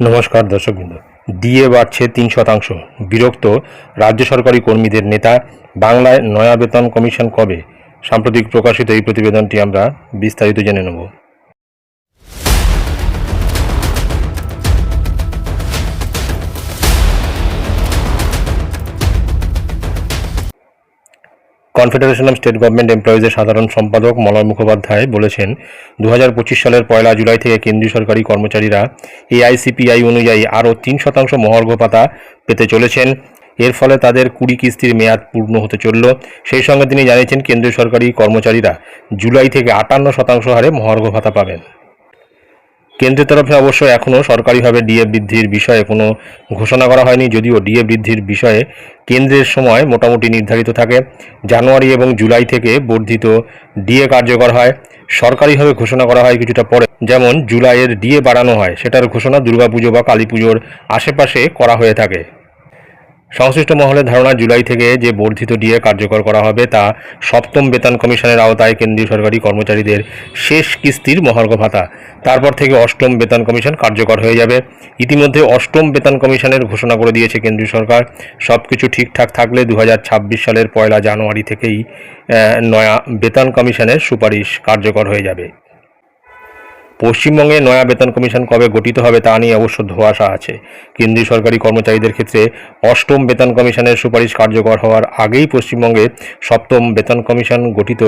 নমস্কার দর্শকবৃন্দ। দিয়ে বাড়ছে তিন শতাংশ। বিরক্ত রাজ্য সরকারি কর্মীদের নেতা, বাংলায় নয়া বেতন কমিশন কবে? সাম্প্রতিক প্রকাশিত এই প্রতিবেদনটি আমরা বিস্তারিত জেনে নেব। কনফেডারেশন অফ স্টেট গভর্নমেন্ট এমপ্লয়িজের সাধারণ সম্পাদক মলয় মুখোপাধ্যায় বলেছেন দু হাজার পঁচিশ সালের পয়লা জুলাই থেকে কেন্দ্রীয় সরকারি কর্মচারীরা এআইসিপিআই অনুযায়ী আরও তিন শতাংশ মহার্ঘ ভাতা পেতে চলেছেন। এর ফলে তাদের কুড়ি কিস্তির মেয়াদ পূর্ণ হতে চলল। সেই সঙ্গে তিনি জানিয়েছেন, কেন্দ্রীয় সরকারি কর্মচারীরা জুলাই থেকে আটান্ন শতাংশ হারে মহার্ঘ ভাতা পাবেন। কেন্দ্রের তরফে অবশ্য এখনও সরকারিভাবে ডিএ বৃদ্ধির বিষয়ে কোনো ঘোষণা করা হয়নি, যদিও ডিএ বৃদ্ধির বিষয়ে কেন্দ্রের সময় মোটামুটি নির্ধারিত থাকে। জানুয়ারি এবং জুলাই থেকে বর্ধিত ডিএ কার্যকর হয়। সরকারিভাবে ঘোষণা করা হয় কিছুটা পরে। যেমন জুলাইয়ের ডিএ বাড়ানো হয়, সেটার ঘোষণা দুর্গাপুজো বা কালী পুজোর আশেপাশে করা হয়ে থাকে। সংশ্লিষ্ট মহলের ধারণা, জুলাই থেকে যে বর্ধিত ডিএ কার্যকর করা হবে তা সপ্তম বেতন কমিশনের আওতায় কেন্দ্রীয় সরকারি কর্মচারীদের শেষ কিস্তির মহার্ঘ ভাতা। তারপর থেকে অষ্টম বেতন কমিশন কার্যকর হয়ে যাবে। ইতিমধ্যে অষ্টম বেতন কমিশনের ঘোষণা করে দিয়েছে কেন্দ্রীয় সরকার। সব কিছু ঠিকঠাক থাকলে দু হাজার ছাব্বিশ সালের পয়লা জানুয়ারি থেকেই নয়া বেতন কমিশনের সুপারিশ কার্যকর হয়ে যাবে। পশ্চিমবঙ্গে নয়া বেতন কমিশন কবে গঠিত হবে তা নিয়ে অবশ্য ধোয়াশা আছে। কেন্দ্রীয় সরকারি কর্মচারীদের ক্ষেত্রে অষ্টম বেতন কমিশনের সুপারিশ কার্যকর হওয়ার আগেই পশ্চিমবঙ্গে সপ্তম বেতন কমিশন গঠিত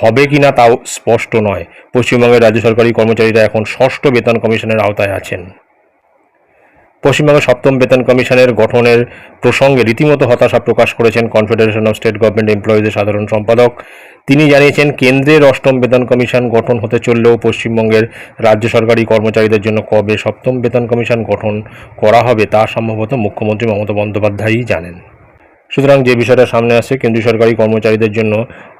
হবে কিনা তাও স্পষ্ট নয়। পশ্চিমবঙ্গের রাজ্য সরকারি কর্মচারীরা এখন ষষ্ঠ বেতন কমিশনের আওতায় আছেন। পশ্চিমবঙ্গের সপ্তম বেতন কমিশনের গঠনের প্রসঙ্গে রীতিমতো হতাশা প্রকাশ করেছেন কনফেডারেশন অফ স্টেট গভর্নমেন্ট এমপ্লয়িজের সাধারণ সম্পাদক তিনি জানিয়েছেন, কেন্দ্রের অষ্টম বেতন কমিশন গঠন হতে চললেও পশ্চিমবঙ্গের রাজ্য সরকারি কর্মচারীদের জন্য কবে সপ্তম বেতন কমিশন গঠন করা হবে তা সম্ভবত মুখ্যমন্ত্রী মমতা বন্দ্যোপাধ্যায়ই জানেন। সুতরাং যে বিষয়টা সামনে আসছে, কেন্দ্রীয় সরকারি কর্মচারীদের জন্য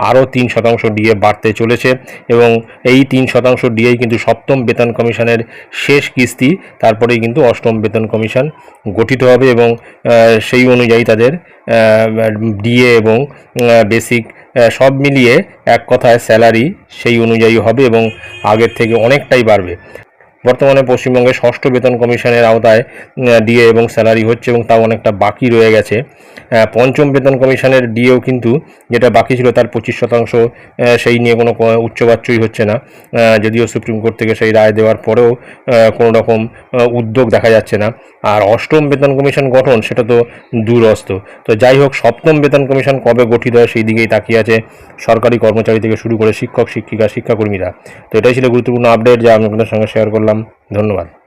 আরও তিন শতাংশ ডিএ বাড়তে চলেছে এবং এই তিন শতাংশ ডিএই কিন্তু সপ্তম বেতন কমিশনের শেষ কিস্তি, তারপরেই কিন্তু অষ্টম বেতন কমিশন গঠিত হবে এবং সেই অনুযায়ী তাদের ডিএ এবং বেসিক সব মিলিয়ে এক কথায় স্যালারি সেই অনুযায়ী হবে এবং আগের থেকে অনেকটাই বাড়বে। বর্তমানে পশ্চিমবঙ্গে ষষ্ঠ বেতন কমিশনের আওতায় ডিএ এবং স্যালারি হচ্ছে এবং তাও অনেকটা বাকি রয়ে গেছে। পঞ্চম বেতন কমিশনের ডিএও কিন্তু যেটা বাকি ছিল তার পঁচিশ শতাংশ সেই নিয়ে কোনো উচ্চবাচ্যই হচ্ছে না। যদিও সুপ্রিম কোর্ট থেকে সেই রায় দেওয়ার পরেও কোনো রকম উদ্যোগ দেখা যাচ্ছে না। আর অষ্টম বেতন কমিশন গঠন, সেটা তো দূরস্ত। তো যাই হোক, সপ্তম বেতন কমিশন কবে গঠিত হয় সেই দিকেই তাকিয়ে আছে সরকারি কর্মচারী থেকে শুরু করে শিক্ষক, শিক্ষিকা, শিক্ষাকর্মীরা। তো এটাই ছিল গুরুত্বপূর্ণ আপডেট, যা আমি আপনাদের সঙ্গে শেয়ার করলাম। ধন্যবাদ।